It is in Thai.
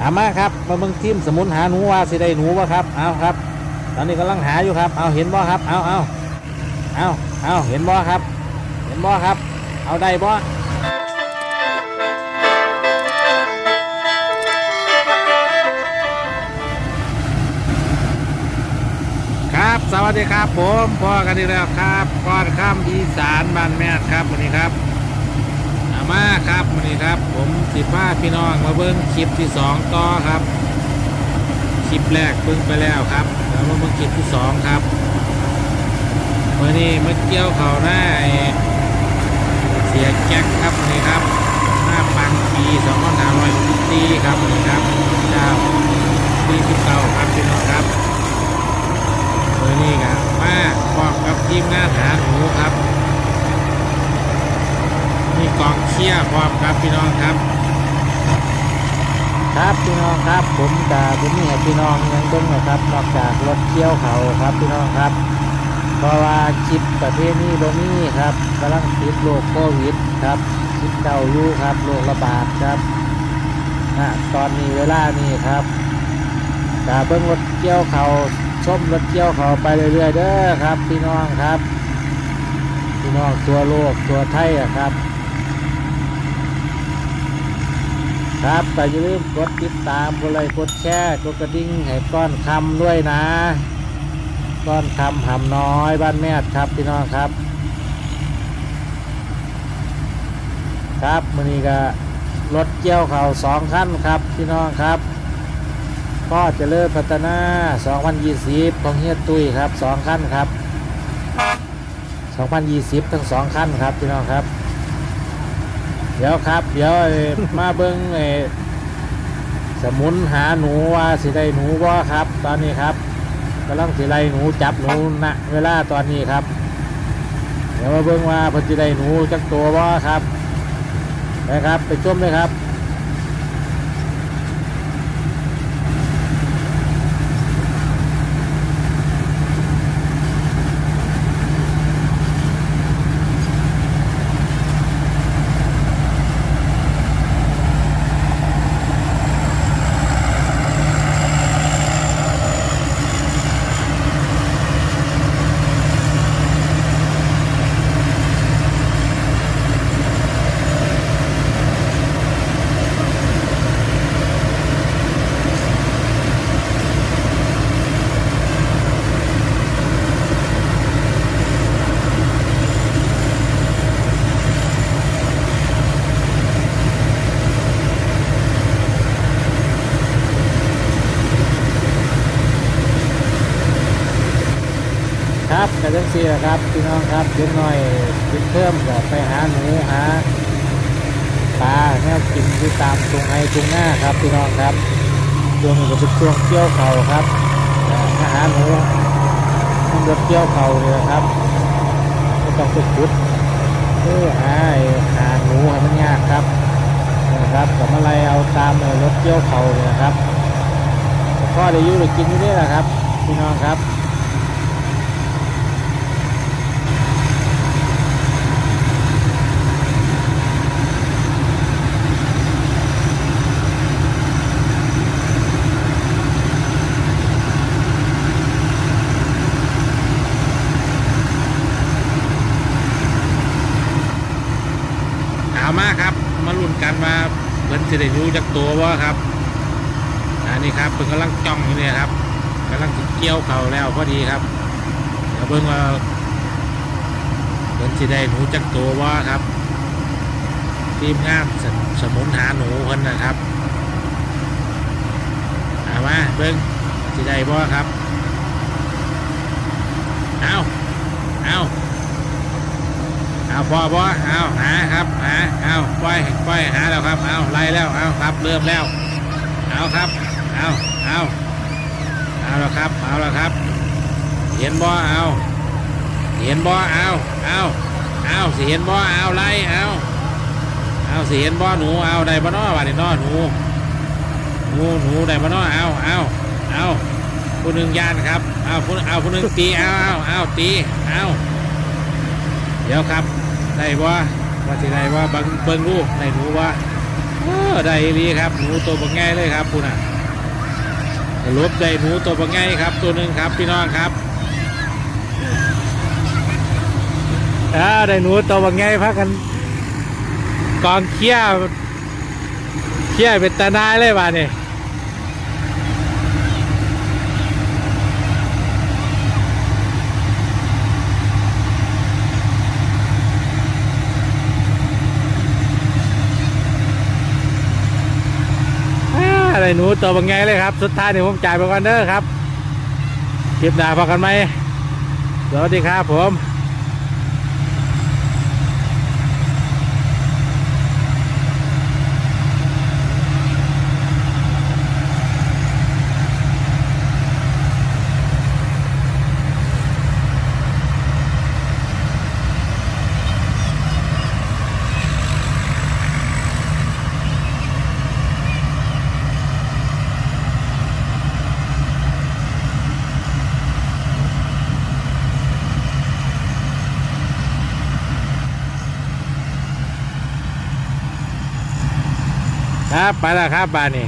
อามาครับมาเบิ่งทีมสมุนหาหนูว่าสิได้หนูวะครับเอาครับ ตอนนี้กำลังหาอยู่ครับเอาเห็นบ่ครับเอาเอาเอาเอาเห็นบ่ครับ เห็นบ่ครับ เอาได้บ่ครับสวัสดีครับผมพ่อกันอีกแล้วครับก้อนข้ามอีสานบ้านแม่ครับวันนี้ครับ มาครับวันนี้ครับ ผมสิบ้าพี่น้องมาเบิ้งคลิปที่สองต่อครับ คลิปแรกเพิ่งไปแล้วครับแล้วมาเบิ่งคลิปที่สองครับวันนี้มาเกี่ยวเขาหน้าเสียแจ็คครับวันนี้ครับหน้าปังปีสองพันห้าร้อยสิบสี่ครับวันนี้ครับเจ้าปีสิบเก้าครับพี่น้องครับวันนี้ครับมาบอกกับทีมงานหาหนูครับ มีกองเชียร์ พร้อมครับพี่น้องครับ ครับพี่น้องครับ ผมกาบุญนี่ให้พี่น้องยังเบิ้งนะครับนอกจากรถเที่ยวเขาครับพี่น้องครับ เพราะว่าคลิปประเภทนี้บ่มีครับกำลังติดโรคโควิดครับคิดเก่าอยู่ครับโรคระบาดครับนะตอนนี้เวลานี้ครับกาเบิ้งรถเกี่ยวเขาชมรถเกี่ยวเขาไปเรื่อยๆเด้อครับ พี่น้องครับ พี่น้องตัวโลกตัวไทยอะครับ ครับแต่อย่าลืมกดติดตามกดไลค์กดแชร์กดกระดิ่งให้ก้อนคำด้วยนะ ก้อนคำหำน้อยบ้านแม่ครับพี่น้องครับ ครับมือนี้ก็รถเกี่ยวเขาสองคันครับพี่น้องครับก็เจะเลิศพัฒนา 2020 ของเฮียตุ้ยครับสองคันครับ 2020 ทั้งสองคันครับพี่น้องครับ เดี๋ยวครับ เดี๋ยวไอ้มาเบิ้งไอ้สมุนหาหนูว่าสิได้หนูบ่ครับ ตอนนี้ครับกำลังสิไล่หนูจับหนูณเวลาตอนนี้ครับ เดี๋ยวมาเบิ้งว่าเพิ่นสิได้หนูจักตัวบ่ครับนะครับ ไปชมเลยครับ ครับกระจังสีครับพี่น้องครับเด็กน้อยกินเพิ่มก็ไปหาหนูหาปลาแนวกินที่ตามตรงไห้ตรงหน้าครับพี่น้องครับช่วงนี้ก็เป็นช่วงเกี่ยวเขาครับมาหาหนูมันรถเกี่ยวเขาเลยครับก็ต้องไปขุดเพื่อหาหาหนูให้มันยากครับนะครับกับอะไรเอาตามรถเกี่ยวเขาเลยนะครับก็ได้ยุ่ได้กินอยู่นี่แหละครับ พี่น้องครับ เอามาครับ มาลุ้นกันว่า เพิ่นจะได้รู้จากตัวว่าครับอันนี้ครับเพิ่นกำลังจ้องอยู่เนี่ยครับกำลังเกี่ยวเขาแล้วพอดีครับเดี๋ยวเบิ่งว่าเพิ่นจะได้หนูจากตัวว่าครับ ทีมงานสสมุนหาหนูเพิ่นนะครับเอามาเบิ่งสิได้บ่ครับเอาเอา เอาพอพอเอาหาครับหาเอาปล่อยปล่อยหาแล้วครับเอาไล่แล้วเอาครับเริ่มแล้วเอาครับเอาเอาเอาแล้วครับเอาแล้วครับ เห็นบ่เอาเห็นบ่เอาเอาเอาสิเห็นบ่เอาไล่เอาเอาสิเห็นบ่หนูเอาได้บ่นอว่าได้นอหนูหนูหนูได้บ่นอเอาเอาเอาผู้หนึ่งยานครับเอาผู้เอาผู้หนึ่งตีเอาเอาเอาตีเอาเดี๋ยวครับ ได้ว่าว่าสิได้ว่าบังเบิ่งลูกได้หนูว่าโอ้ได้อีหลีครับหนูตัวบักไงเลยครับคุณอะรบได้หนูตัวบักไงครับ ตัวหนึ่งครับพี่น้องครับอ่าได้หนูตัวบักไงพักกันกองเคี้ยวเคี้ยวเป็นตาหนาเลยบ้านี่ย อะไรหนูตัวบางไงเลยครับ สุดท้ายนี่ผมจ่ายไปก่อนเด้อครับคลิปหน้าพอกันไหมสวัสดีครับผม ครับไปแล้วครับบ้านนี้